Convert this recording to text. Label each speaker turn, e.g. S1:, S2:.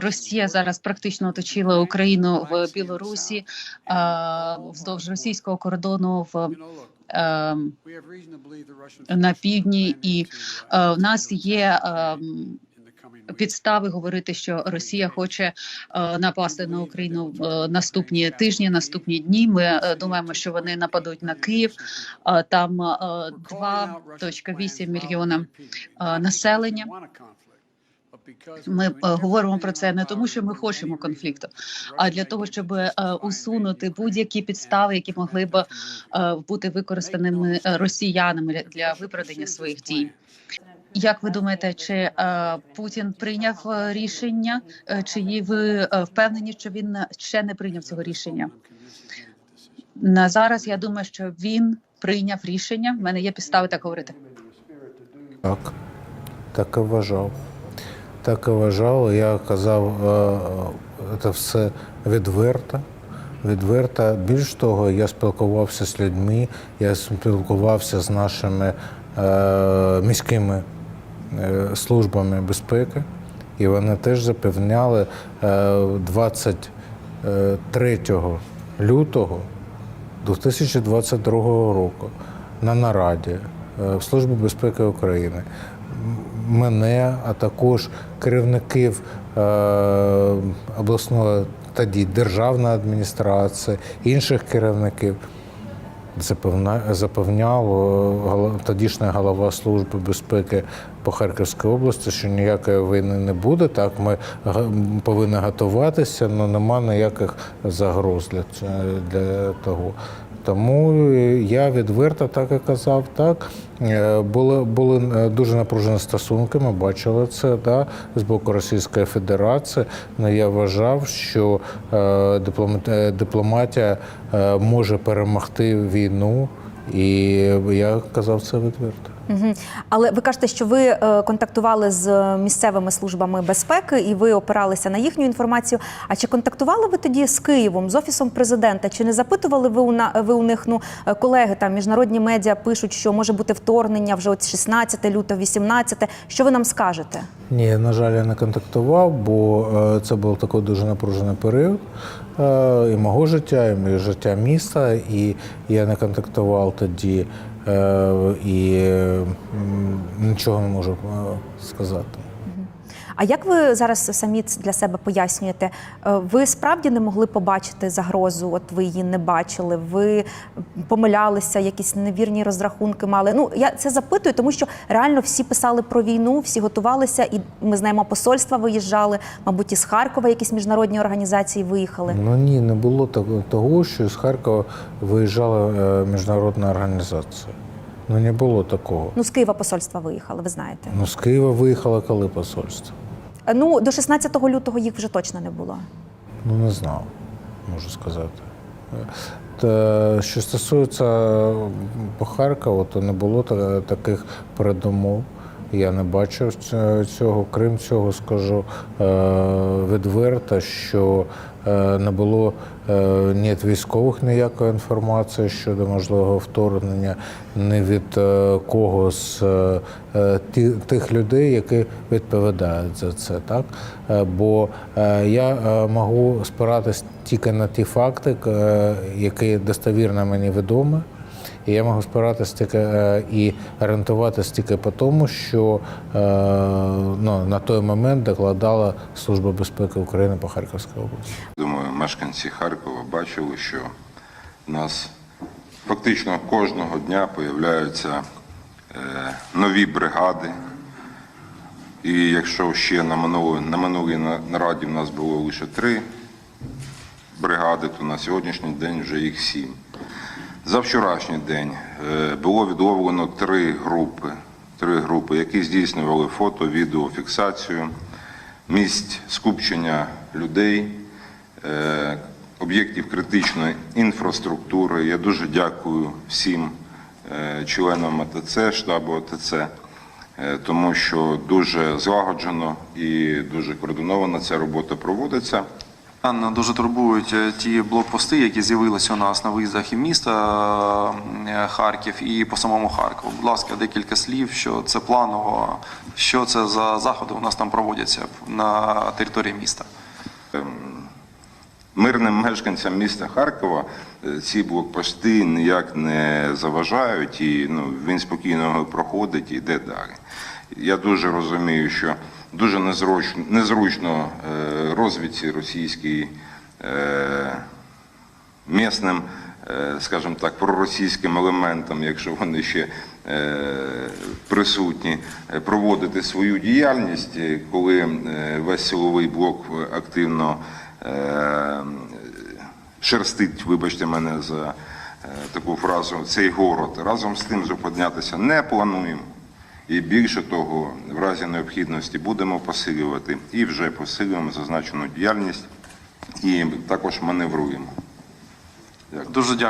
S1: Росія зараз практично оточила Україну в Білорусі е, вздовж російського кордону в е, на півдні, і е, в нас є підстави говорити, що Росія хоче напасти на Україну в наступні тижні, наступні дні. Ми думаємо, що вони нападуть на Київ. Е, Там е, 2,8 мільйона е, населення. Ми е, говоримо про це не тому, що ми хочемо конфлікту, а для того, щоб е, усунути будь-які підстави, які могли б е, бути використаними е, росіянами для- виправдання своїх дій. Як ви думаєте, чи е, Путін прийняв е, рішення, е, чи ви е, впевнені, що він е, ще не прийняв цього рішення? На зараз я думаю, що він прийняв рішення. В мене є підстави так говорити.
S2: Так, так і вважав. Так і вважав. Я казав е, це все відверто. Відверто. Більш того, я спілкувався з людьми, я спілкувався з нашими е, міськими е, службами безпеки, і вони теж запевняли е, 23 лютого 2022 року на нараді в Службі безпеки України мене, а також керівників е, обласної тоді державної адміністрації, інших керівників. Запевняв е, тодішня голова служби безпеки по Харківській області, що ніякої війни не буде. Так, ми повинні готуватися, але нема ніяких загроз для, для того. Тому е, я відверто так і казав. Так Е, були, були е, дуже напружені стосунки. Ми бачили це да, з боку Російської Федерації. Але я вважав, що диплома- дипломатія може перемогти війну, і я казав це відверто.
S3: Угу. Але ви кажете, що ви е, контактували з місцевими службами безпеки і ви опиралися на їхню інформацію. А чи контактували ви тоді з Києвом, з офісом президента? Чи не запитували ви у на ви у них? Ну е, колеги там міжнародні медіа пишуть, що може бути вторгнення вже от 16 лютого, 18. Що ви нам скажете?
S2: Ні, на жаль, я не контактував, бо е, це був такий дуже напружений період е, і мого життя, і життя міста. І я не контактував тоді е, і нічого не можу сказати.
S3: А як ви зараз самі для себе пояснюєте? Е, Ви справді не могли побачити загрозу? От ви її не бачили? Ви помилялися, якісь невірні розрахунки мали? Ну я це запитую, тому що реально всі писали про війну, всі готувалися, і ми знаємо, посольства виїжджали, мабуть, із Харкова якісь міжнародні організації виїхали.
S2: Ну ні, не було того- що з Харкова виїжджала е, міжнародна організація. Ну не було такого.
S3: Ну з Києва посольства виїхали, ви знаєте.
S2: Ну з Києва виїхало коли посольство?
S3: Е, Ну до 16 лютого їх вже точно не було.
S2: Ну, не знав, можу сказати. Та, що стосується по Харкову, то не було таких передумов. Я не бачив цього. Крім цього, скажу е, відверто, що е, не було е, ні від військових ніякої інформації щодо можливого вторгнення, ні від кого з тих людей, які відповідають за це. Так? Бо я можу спиратись тільки на ті факти, які достовірно мені відомі. І я можу спиратися тільки е, і орієнтуватися тільки по тому, що е, ну, на той момент докладала Служба безпеки України по Харківській області.
S4: Думаю, мешканці Харкова бачили, що в нас фактично кожного дня появляються е, нові бригади. І якщо ще на минулій, на минулій нараді в нас було лише три бригади, то на сьогоднішній день вже їх сім. За вчорашній день е, було відловлено три групи, три групи, які здійснювали фото, відео, фіксацію місць скупчення людей, е, об'єктів критичної інфраструктури. Я дуже дякую всім е, членам АТЦ, штабу АТЦ, тому що дуже злагоджено і дуже координовано ця робота проводиться.
S5: Дуже турбують е, ті блокпости, які з'явилися у нас на виїздах і міста е, Харків і по самому Харкову. Будь ласка, декілька слів, що це планово, що це за заходи у нас там проводяться на території міста.
S4: Мирним мешканцям міста Харкова е, ці блокпости ніяк не заважають, і ну, він спокійно проходить і йде далі. Я дуже розумію, що дуже незручно, незручно е, розвідці російській е, місним, е, скажімо так, проросійським елементам, якщо вони ще присутні, проводити свою діяльність, коли весь силовий блок активно шерстить, вибачте мене за таку фразу, цей город. Разом з тим зупинятися не плануємо. І більше того, в разі необхідності будемо посилювати і вже посилюємо зазначену діяльність і також маневруємо.
S5: Дуже дякую.